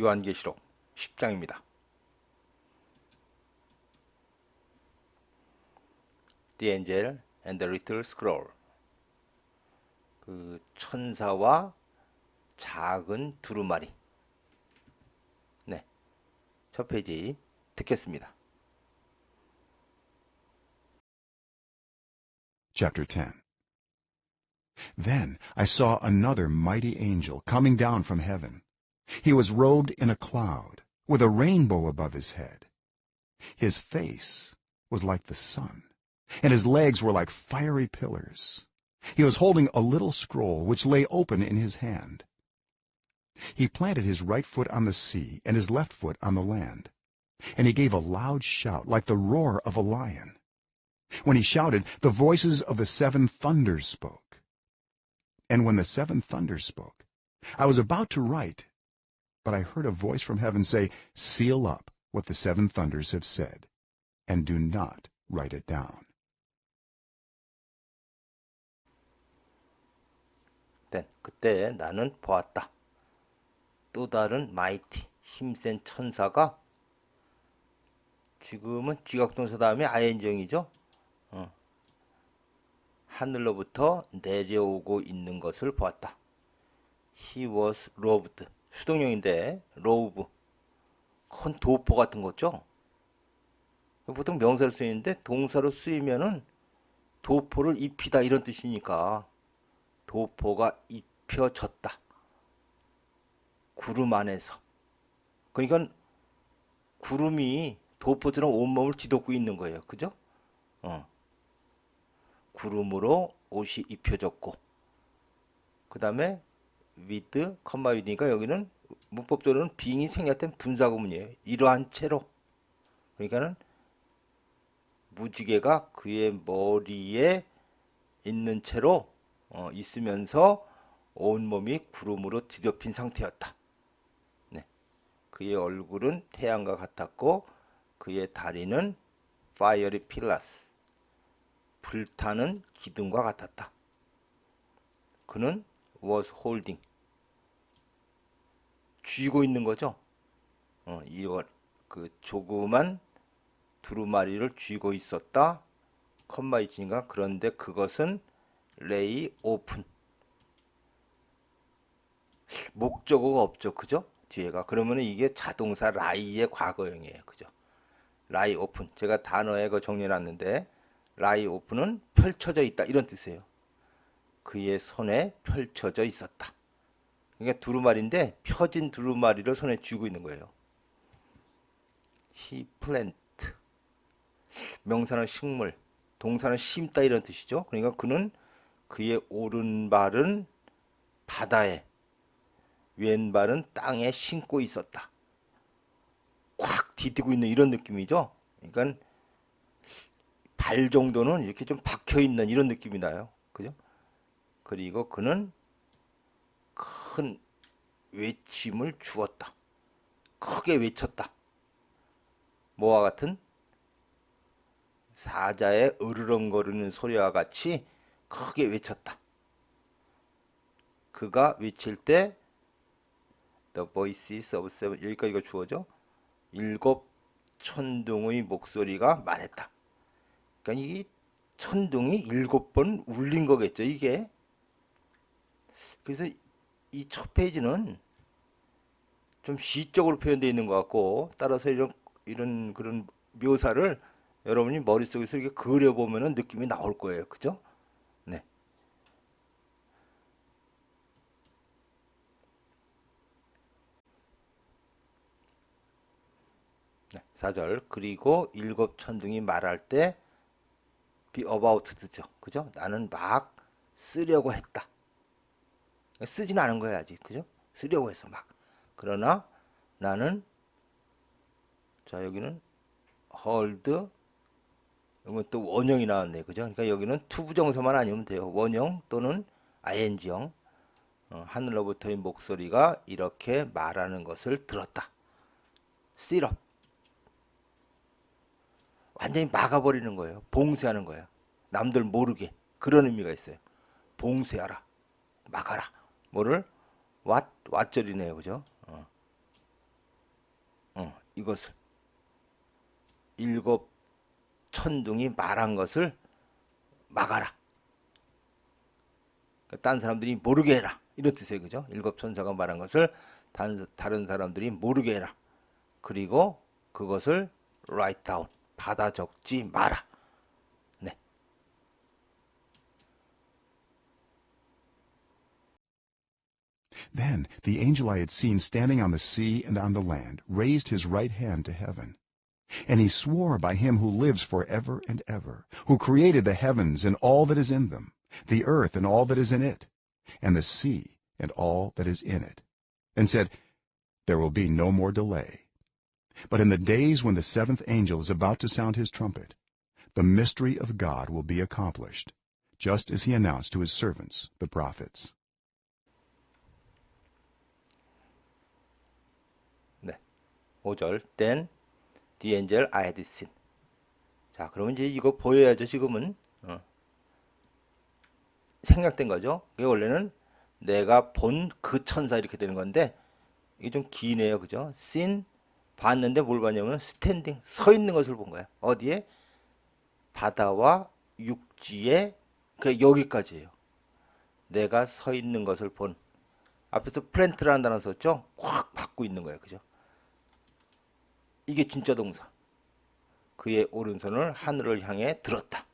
요한계시록 10장입니다. The Angel and the Little Scroll 그 천사와 작은 두루마리 네, 첫 페이지 듣겠습니다. Chapter 10 Then I saw another mighty angel coming down from heaven. He was robed in a cloud, with a rainbow above his head. His face was like the sun, and his legs were like fiery pillars. He was holding a little scroll which lay open in his hand. He planted his right foot on the sea and his left foot on the land. And he gave a loud shout like the roar of a lion. When he shouted, the voices of the seven thunders spoke. And when the seven thunders spoke, I was about to write, but I heard a voice from heaven say, Seal up what the seven thunders have said, and do not write it down. 네, 그때 나는 보았다. 또 다른 마이티 힘센 천사가 지금은 지각동사 다음에 아이엔정이죠. 어. 하늘로부터 내려오고 있는 것을 보았다. He was robed. 수동형인데 로브. 큰 도포 같은 거죠. 보통 명사로 쓰이는데 동사로 쓰이면은 도포를 입히다 이런 뜻이니까 도포가 입혀졌다. 구름 안에서. 그러니까 구름이 도포처럼 온몸을 뒤덮고 있는 거예요. 그죠? 어. 구름으로 옷이 입혀졌고 그 다음에 with, 컴마 with니까 여기는 문법적으로는 빙이 생략된 분사구문이에요. 이러한 채로 그러니까는 무지개가 그의 머리에 있는 채로 어, 있으면서 온몸이 구름으로 뒤덮인 상태였다. 네. 그의 얼굴은 태양과 같았고 그의 다리는 fiery pillars 불타는 기둥과 같았다. 그는 was holding 쥐고 있는 거죠. 어, 이걸 그 조그만 두루마리를 쥐고 있었다. 컴마 이치니까 그런데 그것은 레이 오픈 목적어가 없죠. 그죠? 뒤에가 그러면은 이게 자동사 라이의 과거형이에요. 그죠? 라이 오픈 제가 단어에 그 정리해 놨는데 라이 오픈은 펼쳐져 있다 이런 뜻이에요. 그의 손에 펼쳐져 있었다. 그러니까 두루마리인데 펴진 두루마리를 손에 쥐고 있는 거예요. he plant 명사는 식물, 동사는 심다 이런 뜻이죠. 그러니까 그는 그의 오른발은 바다에 왼발은 땅에 신고 있었다. 콱 디디고 있는 이런 느낌이죠. 그러니까 발 정도는 이렇게 좀 박혀 있는 이런 느낌이 나요. 그죠? 그리고 그는 큰 외침을 주었다. 크게 외쳤다. 뭐와 같은 사자의 으르렁거리는 소리와 같이 크게 외쳤다. 그가 외칠 때 The voices of seven 여기까지가 주어져 일곱 천둥의 목소리가 말했다. 그러니까 이 천둥이 일곱 번 울린 거겠죠 이게. 그래서 이 첫 페이지는 좀 시적으로 표현되어 있는 것 같고 따라서 이런 이런 그런 묘사를 여러분이 머릿속에서 이렇게 그려보면 느낌이 나올 거예요. 그죠? 네. 네, 4절 그리고 일곱 천둥이 말할 때 be about 듣죠. 그죠? 나는 막 쓰려고 했다. 쓰진 않은 거야 아직. 그죠? 쓰려고 해서 막. 그러나 나는 자 여기는 hold 이건 또 원형이 나왔네. 그죠? 그러니까 여기는 투부정사만 아니면 돼요. 원형 또는 ing형. 어, 하늘로부터의 목소리가 이렇게 말하는 것을 들었다. 시럽. 완전히 막아버리는 거예요. 봉쇄하는 거예요. 남들 모르게. 그런 의미가 있어요. 봉쇄하라. 막아라. 뭐를? 왓, 왓절이네요. 그죠? 어. 이것을 일곱 천둥이 말한 것을 막아라. 그러니까 딴 사람들이 모르게 해라. 이런 뜻이에요. 그죠? 일곱 천사가 말한 것을 다른, 다른 사람들이 모르게 해라. 그리고 그것을 write down. 받아 적지 마라. Then the angel I had seen standing on the sea and on the land raised his right hand to heaven. And he swore by him who lives for ever and ever, who created the heavens and all that is in them, the earth and all that is in it, and the sea and all that is in it, and said, There will be no more delay. But in the days when the seventh angel is about to sound his trumpet, the mystery of God will be accomplished, just as he announced to his servants, the prophets. 5절 Then the angel I had seen. 자, 그러면 이제 이거 보여야죠. 지금은 어. 생략된 거죠. 이게 원래는 내가 본 그 천사 이렇게 되는 건데 이게 좀 기네요. 그죠? seen 봤는데 뭘 봤냐면 스탠딩 서 있는 것을 본 거야. 어디에? 바다와 육지에 그 여기까지예요. 내가 서 있는 것을 본 앞에서 플랜트라는 단어 썼죠? 확 받고 있는 거예요. 그죠? 이게 진짜 동사. 그의 오른손을 하늘을 향해 들었다.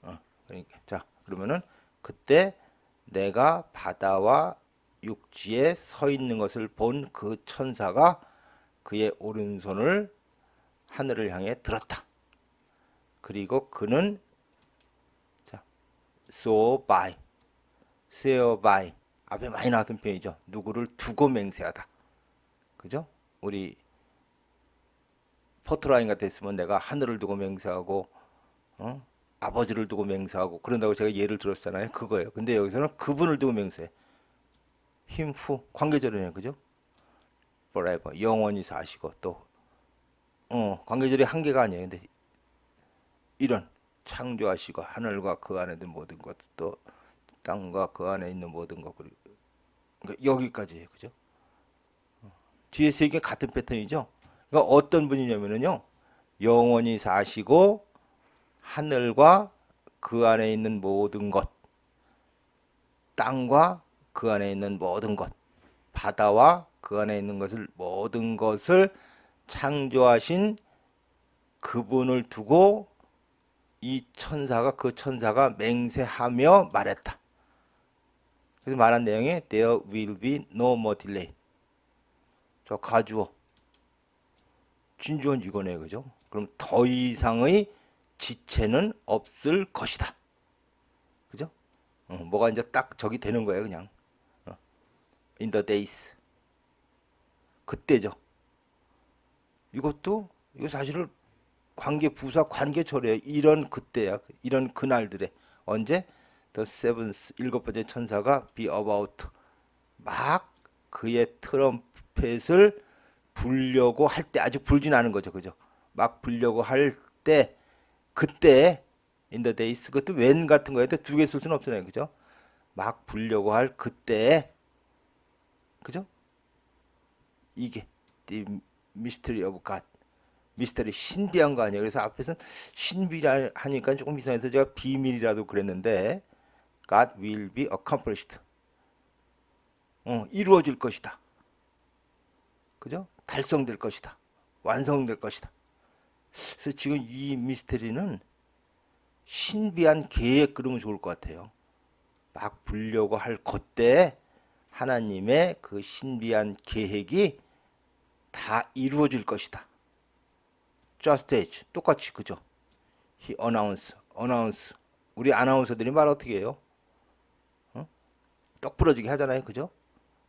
어, 그러니까 자 그러면은 그때 내가 바다와 육지에 서 있는 것을 본 그 천사가 그의 오른손을 하늘을 향해 들었다. 그리고 그는 자 so by, swear by 앞에 많이 나왔던 표현이죠. 누구를 두고 맹세하다. 그죠? 우리 포트라인 같은 있으면 내가 하늘을 두고 맹세하고 어? 아버지를 두고 맹세하고 그런다고 제가 예를 들었잖아요. 그거예요. 근데 여기서는 그분을 두고 맹세. 힘후 관계절이네요. 그죠? forever 영원히 사시고 또 어, 관계절이 한계가 아니에요. 근데 이런 창조하시고 하늘과 그 안에 있는 모든 것 또 땅과 그 안에 있는 모든 것 그리고 그러니까 여기까지예요. 그죠? 어, 뒤에 세 개 같은 패턴이죠. 그러니까 어떤 분이냐면은요. 영원히 사시고 하늘과 그 안에 있는 모든 것, 땅과 그 안에 있는 모든 것, 바다와 그 안에 있는 것을 모든 것을 창조하신 그분을 두고 이 천사가 그 천사가 맹세하며 말했다. 그래서 말한 내용이 there will be no more delay. 저 가주어 진주원 이거네요. 그죠? 그럼 더 이상의 지체는 없을 것이다. 그죠? 어, 뭐가 이제 딱 저기 되는 거예요, 그냥. 어. In the days. 그때죠. 이것도 이거 사실은 관계 부사 관계초래요. 이런 그때야. 이런 그날들에 언제 the seventh 일곱 번째 천사가 be about 막 그의 트럼펫을 불려고 할 때 아직 불진 않은 거죠. 그죠? 막 불려고 할 때 그때 the days 그것도 when 같은 거에 두개 쓸 수는 없잖아요. 그죠? 막 불려고 할 그때 그죠? 이게 the mystery of God 미스터리 신비한 거 아니에요. 그래서 앞에서는 신비라 하니까 조금 이상해서 제가 비밀이라도 그랬는데 God will be accomplished. 어, 이루어질 것이다. 그죠? 달성될 것이다. 완성될 것이다. 그래서 지금 이 미스테리는 신비한 계획 그러면 좋을 것 같아요. 막 불려고 할 그때 하나님의 그 신비한 계획이 다 이루어질 것이다. just as 똑같이 그죠? he announce, announce. 우리 아나운서들이 말 어떻게 해요? 어? 떡 부러지게 하잖아요, 그죠?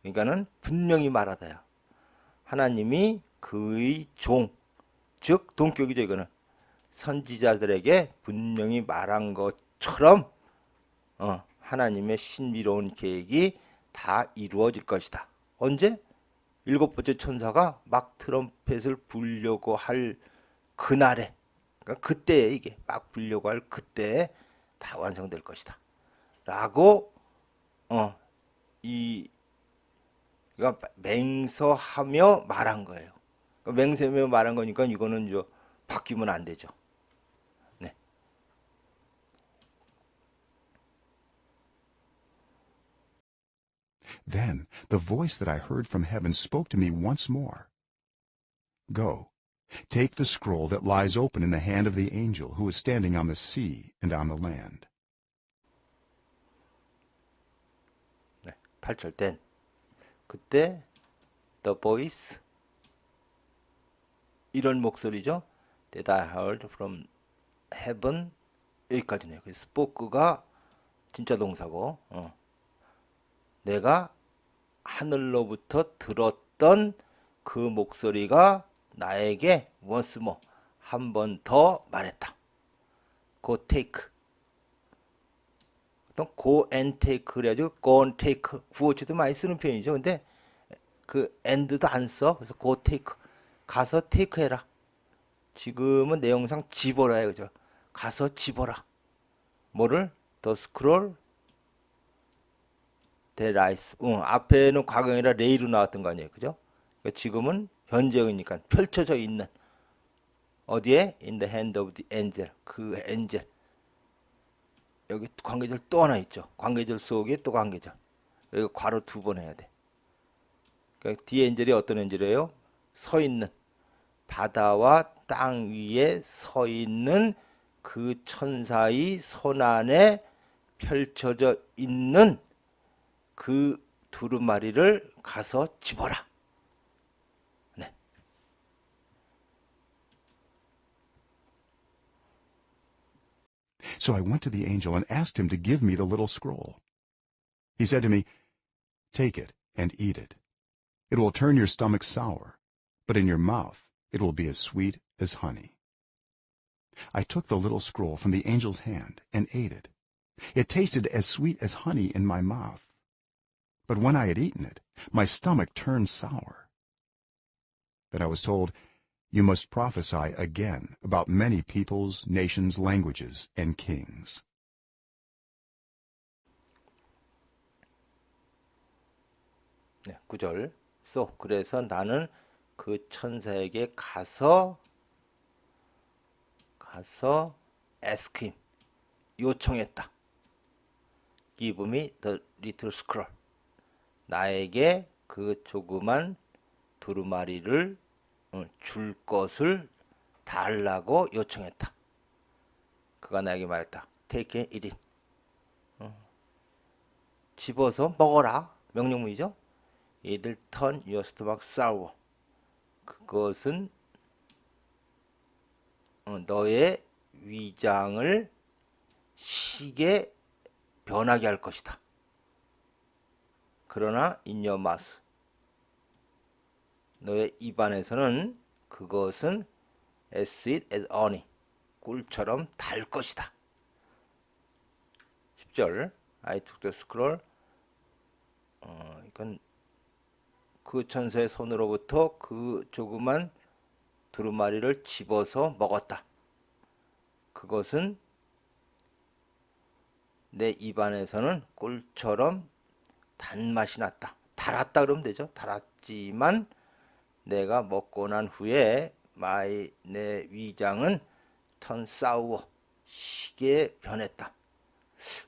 그러니까는 분명히 말하다야. 하나님이 그의 종, 즉 동격이죠 이거는 선지자들에게 분명히 말한 것처럼 어, 하나님의 신비로운 계획이 다 이루어질 것이다. 언제? 일곱 번째 천사가 막 트럼펫을 불려고 할 그날에, 그러니까 그때에 이게 막 불려고 할 그때에 다 완성될 것이다. 라고 어, 이 그러니까 맹서하며 말한 거예요. 그러니까 맹세며 말한 거니까 이거는 저 바뀌면 안 되죠. 네. Then the voice that I heard from heaven spoke to me once more. Go, take the scroll that lies open in the hand of the angel who is standing on the sea and on the land. 네. 8절 땐 그때 the voice 이런 목소리죠. that I heard from heaven 여기까지네요. 그래서 spoke가 진짜 동사고 어. 내가 하늘로부터 들었던 그 목소리가 나에게 once more 한 번 더 말했다. go take 어떤 go and take 그래가지고 go and take 구어체도 많이 쓰는 표현이죠. 근데 그 and도 안 써. 그래서 go take 가서 take 해라. 지금은 내용상 집어라요, 그죠? 가서 집어라. 뭐를? scroll that lies. 응, 앞에는 과거이라 레이로 나왔던 거 아니에요, 그죠? 그러니까 지금은 현재이니까 펼쳐져 있는 어디에? In the hand of the angel. 그 엔젤. 여기 관계절 또 하나 있죠. 관계절 속에 또 관계절. 여기 괄호 두 번 해야 돼. 그러니까 뒤에 엔젤이 어떤 엔젤이에요? 서 있는 바다와 땅 위에 서 있는 그 천사의 손 안에 펼쳐져 있는 그 두루마리를 가서 집어라. So I went to the angel and asked him to give me the little scroll. He said to me, Take it and eat it. It will turn your stomach sour, but in your mouth it will be as sweet as honey. I took the little scroll from the angel's hand and ate it. It tasted as sweet as honey in my mouth. But when I had eaten it, my stomach turned sour. Then I was told, You must prophesy again about many peoples, nations, languages, and kings. 네, 9절. So 그래서 나는 그 천사에게 가서 가서 ask him 요청했다. Give me the little scroll. 나에게 그 조그만 두루마리를 어, 줄 것을 달라고 요청했다. 그가 나에게 말했다. Eat it. 어. 집어서 먹어라. 명령문이죠. 이들 your stomach sour. 그것은 어, 너의 위장을 시게 변하게 할 것이다. 그러나 mouth 너의 입안에서는 그것은 as sweet as honey 꿀처럼 달 것이다. 10절 I took the scroll 어, 이건 그 천사의 손으로부터 그 조그만 두루마리를 집어서 먹었다. 그것은 내 입안에서는 꿀처럼 단맛이 났다. 달았다 그러면 되죠. 달았지만 내가 먹고 난 후에 마이 내 위장은 턴 싸우어 시게 변했다.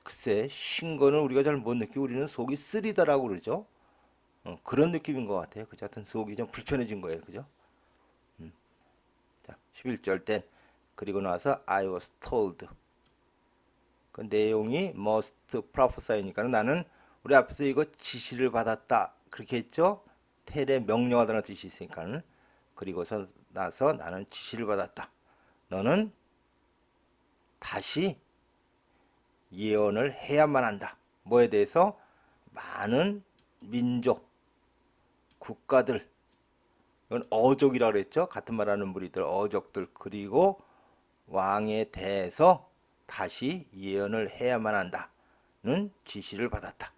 글쎄 신 거는 우리가 잘 못 느끼고 우리는 속이 쓰리다라고 그러죠. 어, 그런 느낌인 것 같아요. 그죠? 하여튼 속이 좀 불편해진 거예요. 그죠? 음. 자, 11절 땐 그리고 나서 I was told 그 내용이 must prophesy니까 나는 우리 앞에서 이거 지시를 받았다 그렇게 했죠. 텔에 명령하다는 뜻이 있으니까 그리고서 나서 나는 지시를 받았다. 너는 다시 예언을 해야만 한다. 뭐에 대해서 많은 민족, 국가들, 이건 어족이라 그랬죠. 같은 말하는 무리들, 어족들 그리고 왕에 대해서 다시 예언을 해야만 한다는 지시를 받았다.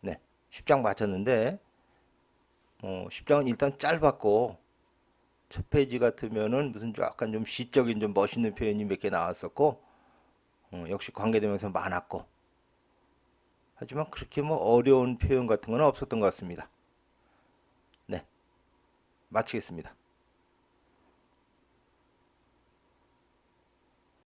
네, 10장 마쳤는데 어, 10장은 일단 짧았고 첫 페이지 같으면은 무슨 좀 약간 좀 시적인 좀 멋있는 표현이 몇 개 나왔었고 어, 역시 관계되면서 많았고 하지만 그렇게 뭐 어려운 표현 같은 건 없었던 것 같습니다. 네. 마치겠습니다.